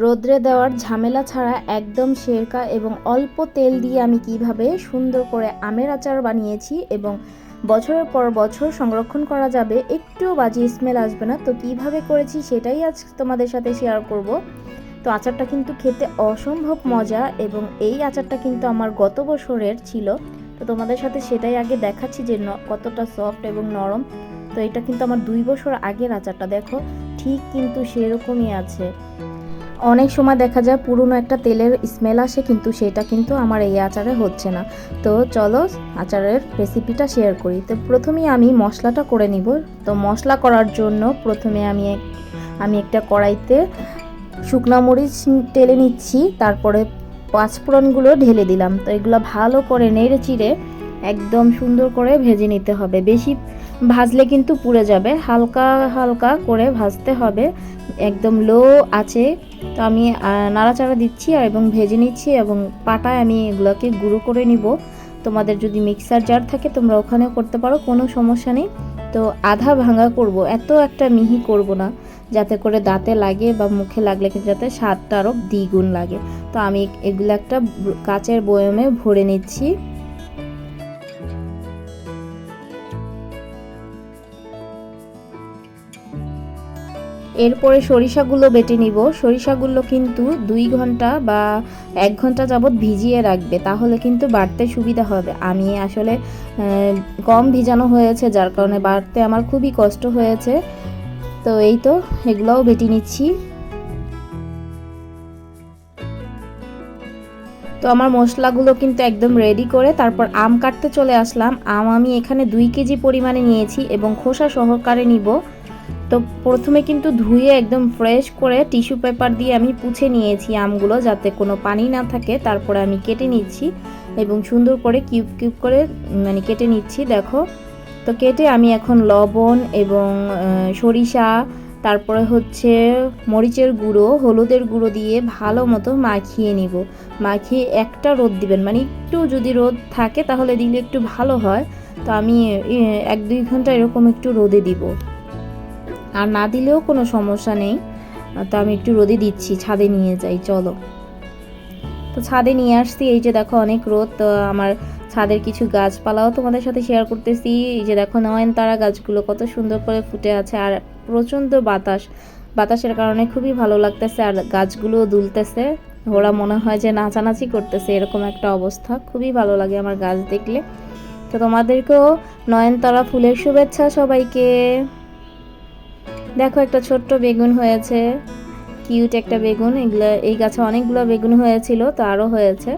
রোদ্রে দেওয়ার ঝামেলা ছাড়া একদম শেরকা এবং অল্প তেল দিয়ে আমি কীভাবে সুন্দর করে আমের আচার বানিয়েছি এবং বছরের পর বছর সংরক্ষণ করা যাবে, একটুও বাজে স্মেল আসবে না, তো কীভাবে করেছি সেটাই আজ তোমাদের সাথে শেয়ার করব। তো আচারটা কিন্তু খেতে অসম্ভব মজা এবং এই আচারটা কিন্তু আমার গত বছরের ছিল। তো তোমাদের সাথে সেটাই আগে দেখাচ্ছি যে কতটা সফট এবং নরম। তো এটা কিন্তু আমার দুই বছর আগের আচারটা, দেখো, ঠিক কিন্তু সেরকমই আছে। অনেক সময় দেখা যায় পুরনো একটা তেলের স্মেল আসে, কিন্তু সেটা কিন্তু আমার এই আচারে হচ্ছে না। তো চলো আচারের রেসিপিটা শেয়ার করি। তো প্রথমেই আমি মশলাটা করে নিব। তো মশলা করার জন্য প্রথমে আমি আমি একটা কড়াইতে শুকনো মরিচ টেলে নিচ্ছি, তারপরে পাঁচফোড়নগুলো ঢেলে দিলাম। তো এগুলো ভালো করে নেড়ে চিড়ে একদম সুন্দর করে ভেজে নিতে হবে। বেশি ভাজলে কিন্তু পুড়ে যাবে। হালকা হালকা করে ভাজতে হবে। একদম লো আছে তো আমি নাড়াচাড়া দিচ্ছি আর এবং ভেজে নিচ্ছি এবং পাটায় আমি এগুলোকে গুঁড়ো করে নিব। তোমাদের যদি মিক্সার জার থাকে, তোমরা ওখানেও করতে পারো, কোনো সমস্যা নেই। তো আধা ভাঙা করব, এত একটা মিহি করব না, যাতে করে দাঁতে লাগে বা মুখে লাগলে কিন্তু যাতে স্বাদটা আরও দ্বিগুণ লাগে। তো আমি এগুলো একটা কাচের বয়মে ভরে নিচ্ছি। এরপরে সরিষাগুলো বেটে নিব। সরিষাগুলো কিন্তু দুই ঘণ্টা বা এক ঘণ্টা যাবত ভিজিয়ে রাখবে, তাহলে কিন্তু বাড়তে সুবিধা হবে। আমি আসলে কম ভিজানো হয়েছে, যার কারণে বাড়তে আমার খুবই কষ্ট হয়েছে। তো এই তো, এগুলোও বেটে নিচ্ছি। তো আমার মশলাগুলো কিন্তু একদম রেডি করে তারপর আম কাটতে চলে আসলাম। আম আমি এখানে দুই কেজি পরিমাণে নিয়েছি এবং খোসা সহকারে নিব। তো প্রথমে কিন্তু ধুয়ে একদম ফ্রেশ করে টিস্যু পেপার দিয়ে আমি পুছে নিয়েছি আমগুলো যাতে কোনো পানি না থাকে। তারপরে আমি কেটে নিচ্ছি এবং সুন্দর করে কিউব কিউব করে মানে কেটে নিচ্ছি, দেখো। তো কেটে আমি এখন লবণ এবং সরিষা, তারপরে হচ্ছে মরিচের গুঁড়ো, হলুদের গুঁড়ো দিয়ে ভালো মতো মাখিয়ে নিব। মাখিয়ে একটা রোদ দিবেন মানে একটু যদি রোদ থাকে তাহলে দিলে একটু ভালো হয়। তো আমি এক দুই ঘণ্টা এরকম একটু রোদে দিব। আর না দিলেও কোনো সমস্যা নেই। তো আমি একটু রোদে দিচ্ছি, ছাদে নিয়ে যাই, চলো। তো ছাদে নিয়ে আসছি, এই যে দেখো অনেক রোদ, তো আমার ছাদের কিছু গাছপালাও তোমাদের সাথে শেয়ার করতেছি। এই যে দেখো নয়নতারা গাছগুলো কত সুন্দর করে ফুটে আছে, আর প্রচণ্ড বাতাস। বাতাসের কারণে খুবই ভালো লাগতেছে, আর গাছগুলো দুলতেছে। ওরা মনে হয় যে নাচানাচি করতেছে, এরকম একটা অবস্থা। খুবই ভালো লাগে আমার গাছ দেখলে। তো তোমাদেরকেও নয়নতারা ফুলের শুভেচ্ছা সবাইকে। দেখো একটা ছোট্ট বেগুন হয়েছে। কিউট একটা বেগুন, এগুলো, এই গাছে অনেকগুলো বেগুন হয়েছিল, তো আরও হয়েছে।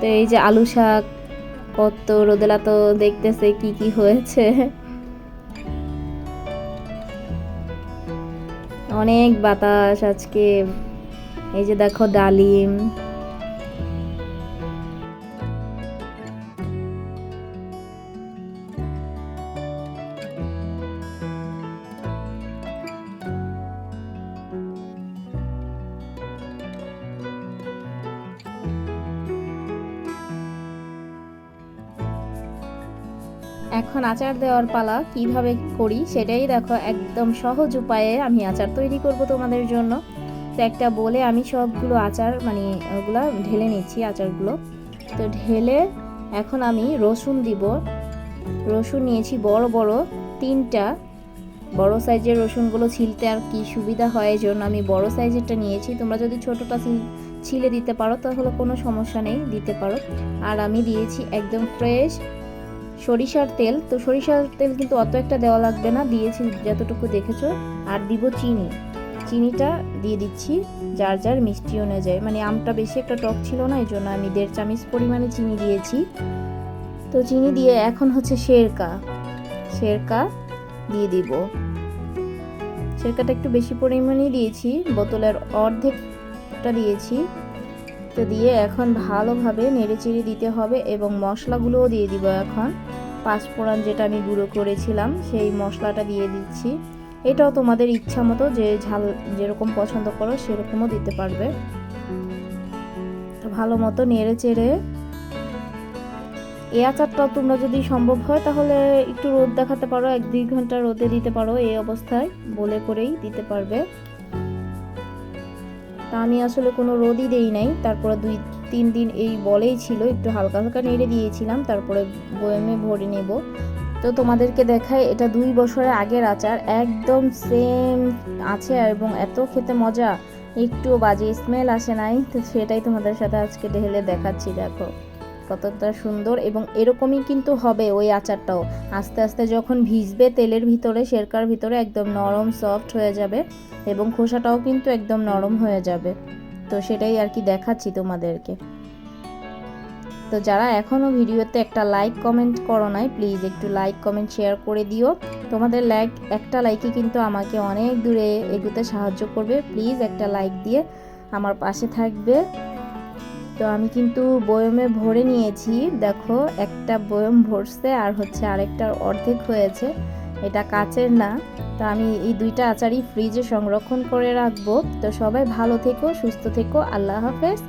তো এই যে আলু শাক, কত রোদেলা তো দেখতেছে কি কি হয়েছে। অনেক বাতাস আজকে। এই যে দেখো ডালিম এখন আচার দেওয়ার পালা কীভাবে করি সেটাই দেখো, একদম সহজ উপায়ে আমি আচার তৈরি করব তোমাদের জন্য। তো একটা বলে আমি সবগুলো আচার মানে ওগুলা ঢেলে নিচ্ছি আচারগুলো। তো ঢেলে এখন আমি রসুন দিব। রসুন নিয়েছি বড় বড় তিনটা। বড় সাইজের রসুনগুলো ছিলতে আর কি সুবিধা হয় এই জন্য আমি বড় সাইজেরটা নিয়েছি। তোমরা যদি ছোটোটা ছিল- ছিলে দিতে পারো তাহলে কোনো সমস্যা নেই, দিতে পারো। আর আমি দিয়েছি একদম ফ্রেশ সরিষার তেল, তো সরিষার তেল কিন্তু অত একটা দেওয়া লাগবে না, দিয়েছি যতটুকু দেখেছ। আর দিব চিনি। চিনিটা দিয়ে দিচ্ছি, যার যার মিষ্টি অনুযায়ী। মানে আমটা বেশি একটা টক ছিল না এই জন্য আমি দেড় চামচ পরিমাণে চিনি দিয়েছি। তো চিনি দিয়ে এখন হচ্ছে শেরকা। শেরকা দিয়ে দিব। শেরকাটা একটু বেশি পরিমাণেই দিয়েছি, বোতলের অর্ধেকটা দিয়েছি। তো দিয়ে এখন ভালোভাবে নেড়েচেড়ে দিতে হবে এবং মশলাগুলোও দিয়ে দিব এখন। পাঁচফোড়ন যেটা আমি গুঁড়ো করেছিলাম, সেই মশলাটা দিয়ে দিচ্ছি। এটাও তোমাদের ইচ্ছা মতো যে ঝাল যেরকম পছন্দ করো, সেরকমও দিতে পারবে। তো ভালো মতো নেড়ে চেড়ে। এই আচারটাও তোমরা যদি সম্ভব হয়, তাহলে একটু রোদ দেখাতে পারো, এক দুই ঘণ্টা রোদে দিতে পারো, এই অবস্থায় বলে করেই দিতে পারবে। তা আমি আসলে কোনো রোদই দেই নাই, তারপরে দুই তিন দিন এই বলেই ছিল, একটু হালকা হালকা নেড়ে দিয়েছিলাম, তারপরে বয়মে ভরে নেব। তো তোমাদেরকে দেখাই, এটা দুই বছরের আগের আচার, একদম সেম আছে এবং এত খেতে মজা, একটুও বাজে স্মেল আসে নাই, তো সেটাই তোমাদের সাথে আজকে ঢেলে দেখাচ্ছি, দেখো। কতটা সুন্দর এবং এরকমই কিন্তু হবে ওই আচারটাও। আস্তে আস্তে যখন ভিজবে তেলের ভিতরে, শেরকার ভিতরে একদম নরম সফট হয়ে যাবে এবং খোসাটাও কিন্তু একদম নরম হয়ে যাবে। তো সেটাই আর কি দেখাচ্ছি তোমাদেরকে। তো যারা এখনও ভিডিওতে একটা লাইক কমেন্ট করো নাই প্লিজ একটু লাইক কমেন্ট শেয়ার করে দিও। তোমাদের লাইক একটা লাইকই কিন্তু আমাকে অনেক দূরে এগুতে সাহায্য করবে। প্লিজ একটা লাইক দিয়ে আমার পাশে থাকবে। তো আমি কিন্তু বয়মে ভরে নিয়েছি। দেখো, একটা বয়ম ভরছে আর হচ্ছে আরেকটার অর্ধেক হয়েছে। এটা কাচের না। তো আমি এই দুইটা আচারই ফ্রিজে সংরক্ষণ করে রাখব। তো সবাই ভালো থেকো, সুস্থ থেকো, আল্লাহ হাফেজ।